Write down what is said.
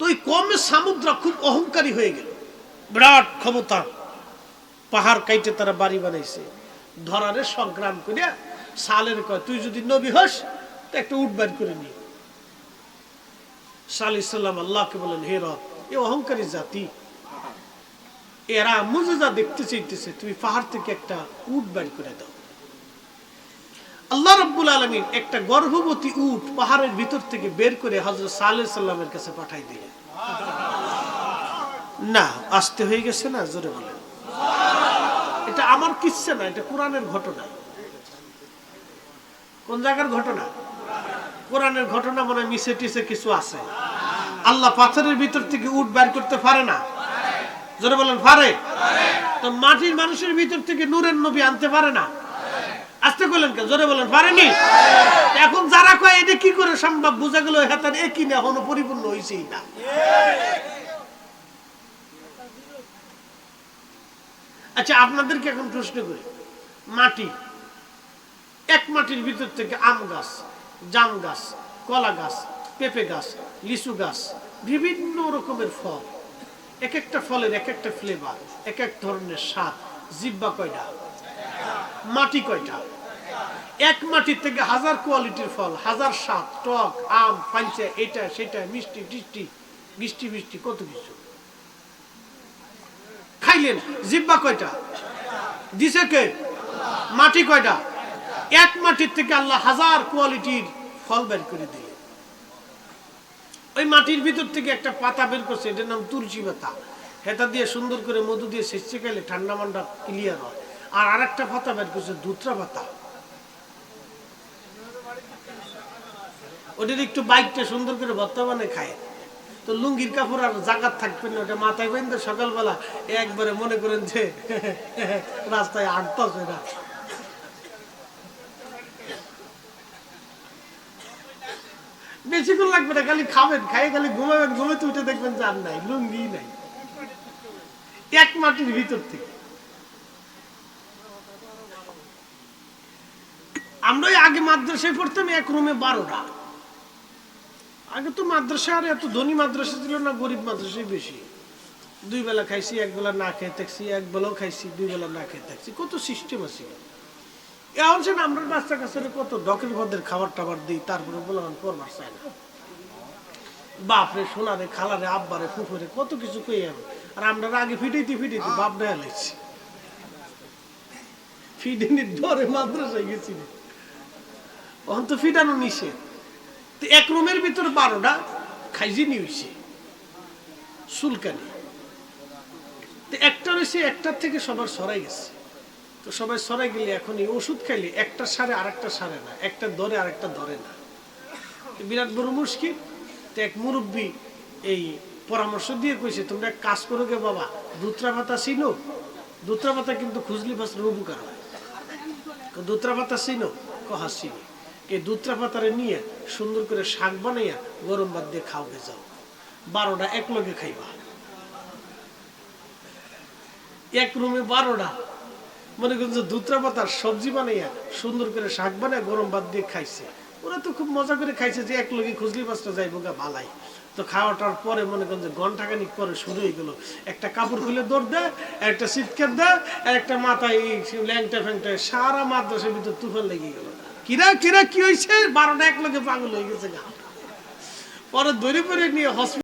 তো ওই কমে সামুদ্রা খুব অহংকারী হয়ে গেল। বিরাট ক্ষমতা। পাহাড় কাইটে তারা বাড়ি বানাইছে। ধরারে সংগ্রাম করিয়া সালের কয়, তুই যদি নবী হস, তো একটা উঠ বের করে নি সালি সাল্লাম আল্লাহকে বলেন হে রব, এ অহংকারী জাতি। এরা মুজেজা দেখতে চাইতেছে, তুমি পাহাড় থেকে একটা উট বের করে দাও। আল্লাহ রব্বুল আলমিন একটা গর্ভবতী উট পাহাড়ের ভিতর থেকে বের করে হজরত সাল্লাহ সাল্লামের কাছে পাঠাই দিলেন। না, আসতে হয়ে গেছে না? জোরে বলেন। এটা আমার কিচ্ছে না, এটা কোরআনের ঘটনা। কোন জায়গার ঘটনা? কোরআনের ঘটনা মনে মিশে টিসে কিছু আছে। আল্লাহ পাথরের ভিতর থেকে উট বের করতে পারে না। জোরে বলেন, পারে? তো মাটির মানুষের ভিতর থেকে নূরের নবী আনতে পারে না। আসতে করলেন কেন? জোরে বলেন পারেনি এখন যারা কয় এটা কি করে সম্ভব? বোঝা গেল হেতার একই না এখনও পরিপূর্ণ হয়েছেই না। আচ্ছা আপনাদেরকে এখন প্রশ্ন করি। মাটি, এক মাটির ভিতর থেকে আম গাছ, জাম গাছ, কলা গাছ, পেঁপে গাছ, লিচু গাছ, বিভিন্ন রকমের ফল, এক একটা ফলের এক একটা ফ্লেভার এক এক ধরনের স্বাদ। জিব্বা কয়টা? মাটি কয়টা? এক মাটির থেকে হাজার কোয়ালিটির ফল, হাজার স্বাদ টক, আম পাঞ্চা এটা, সেটা, মিষ্টি, টিষ্টি, মিষ্টি মিষ্টি, কত কিছু। খাইলেন, জিব্বা কয়টা? দিছে কে? মাটি কয়টা? এক মাটির থেকে আল্লাহ হাজার কোয়ালিটির ফল বের করে দিলেন। ওই মাটির ভিতর থেকে একটা পাতা বের করছে, এটার নাম তুলসী পাতা। হেতা দিয়ে সুন্দর করে মধু দিয়ে সেচে খাইলে ঠান্ডা মান্ডা ক্লিয়ার হয়। আর আরেকটা পাতা বের করছে দুত্রা পাতা। ওটার একটু বাইকটা সুন্দর করে বর্তমানে খায়। তো লুঙ্গির কাপড় আর জাগাত থাকবে না, ওটা মাথায় বেঁধে সকালবেলা একবারে মনে করেন যে রাস্তায় আটতাছে না বেশিক্ষণ লাগবে না, খালি খাবেন খাই খালি ঘুমাবেন ঘুমাতে উঠে দেখবেন যে আর নাই লুঙ্গি নাই। এক মাটির ভিতর থেকে। আমরা আগে মাদ্রাসায় পড়তাম, এক রুমে বারোটা। আগে তো মাদ্রাসা আর এত ধনী মাদ্রাসা ছিল না, গরিব মাদ্রাসাই বেশি। দুই বেলা খাইছি, এক বেলা না খেয়ে থাকছি, এক বেলাও খাইছি, দুই বেলা না খেয়ে থাকছি। কত সিস্টেম আছে। এখন সে আমরা বাচ্চা কাছে কত ডকের পদের খাবার টাবার দিই, তারপরে বলে আমার করবার চায় না। বাপরে, সোনারে, খালারে, আব্বারে, ফুফুরে, কত কিছু কই আমি। আর আমরা আগে ফিটাইতে ফিটাইতে বাপ দেয়া লাগছি। ফিডেনির ডরে মাদ্রাসায় গেছি। রে। তখন তো ফিটানো নিষেধ। তো এক রুমের ভিতর বারোটা খাইজি নিয়েছে সুলকানি তো একটা রয়েছে একটার থেকে সবার সরাই গেছে। তো সবাই সরাই গেলে এখন এই ওষুধ খাইলে একটা সারে আরেকটা সারে না, একটা ধরে আরেকটা ধরে না। বিরাট বড় মুশকিল। তো এক মুরব্বী এই পরামর্শ দিয়ে কইছে, তোমরা কাজ করো গে বাবা দুত্রা পাতা চিনো? দুত্রা পাতা কিন্তু খুঁজলি ফাসলে উপকার হয় দুত্রা পাতা চিনো, কহা চিনি? এই দুত্রা পাতারে নিয়ে সুন্দর করে শাক বানাইয়া গরম ভাত দিয়ে খাওয়াকে যাও। বারোটা এক লগে খাইবা। এক রুমে বারোটা। মনে করছে দুত্রা পাতার সবজি বানাইয়া সুন্দর করে শাক বানায় গরম ভাত দিয়ে খাইছে। ওরা তো খুব মজা করে খাইছে যে এক লোকে খুঁজলি পাঁচটা যাই গা ভালাই তো খাওয়াটার পরে মনে করেন যে ঘন্টাখানিক পরে শুরু হয়ে গেলো। একটা কাপড় খুলে দৌড় দেয় একটা চিৎকার দেয় একটা মাথায় ল্যাংটা ফ্যাংটা, সারা মাদ্রাসার ভিতরে তুফান লেগে গেল। কিরা কিরা কি হয়েছে বারোটা এক লোকে পাগল হয়ে গেছে গা। পরে দড়ি পরে নিয়ে হসপিটাল